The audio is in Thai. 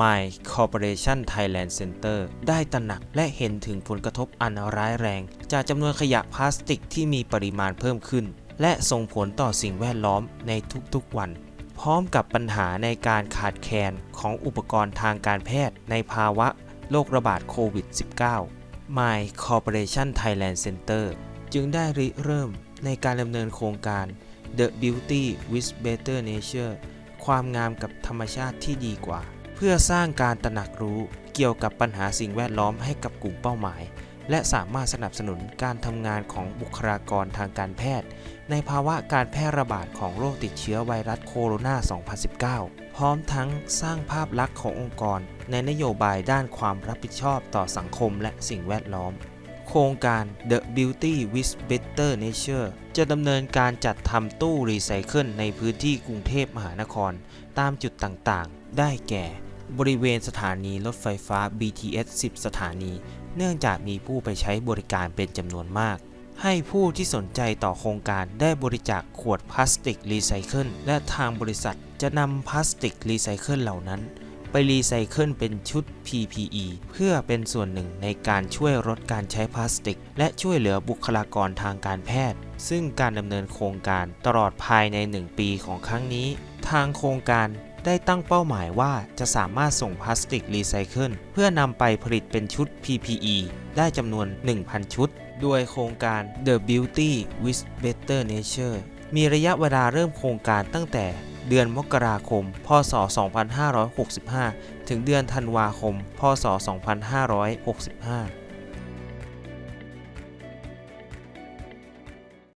My Corporation Thailand Center ได้ตระหนักและเห็นถึงผลกระทบอันร้ายแรง จากจำนวนขยะพลาสติกที่มีปริมาณเพิ่มขึ้น และส่งผลต่อสิ่งแวดล้อมในทุกๆวัน พร้อมกับปัญหาในการขาดแคลนของอุปกรณ์ทางการแพทย์ในภาวะโรคระบาดโควิด -19 My Corporation Thailand Center จึงได้ริเริ่มในการดำเนินโครงการ The Beauty with Better Nature ความงามกับธรรมชาติที่ดีกว่า พื่อสร้างการตระหนักรู้เกี่ยวกับปัญหาสิ่งแวดล้อมให้กับกลุ่มเป้าหมาย และสามารถสนับสนุนการทำงานของบุคลากรทางการแพทย์ ในภาวะการแพร่ระบาดของโรคติดเชื้อไวรัสโคโรนา 2019 พร้อมทั้งสร้างภาพลักษณ์ขององค์กร ในนโยบายด้านความรับผิดชอบต่อสังคมและสิ่งแวดล้อมโครงการ The Beauty with Better Nature จะดำเนินการจัดทำตู้รีไซเคิลในพื้นที่กรุงเทพมหานคร ตามจุดต่างๆ ได้แก่ บริเวณสถานีรถไฟฟ้า BTS 10 สถานี เนื่องจากมีผู้ไปใช้บริการเป็นจำนวนมาก ให้ผู้ที่สนใจต่อโครงการได้บริจาคขวดพลาสติกรีไซเคิลและทางบริษัทจะนำพลาสติกรีไซเคิลเหล่านั้น ไปรีไซเคิลเป็นชุด PPE เพื่อเป็นส่วนหนึ่งในการช่วยลดการใช้พลาสติก และช่วยเหลือบุคลากรทางการแพทย์ ซึ่งการดำเนินโครงการตลอดภายใน 1 ปีของครั้งนี้ ทางโครงการ ได้ตั้งเป้าหมายว่าจะสามารถส่งพลาสติกรีไซเคิลเพื่อนำไปผลิตเป็นชุด PPE ได้จำนวน 1,000 ชุด ด้วยโครงการ The Beauty with Better Nature มีระยะเวลาเริ่มโครงการตั้งแต่เดือนมกราคม พศ 2565 ถึงเดือนธันวาคม พศ 2565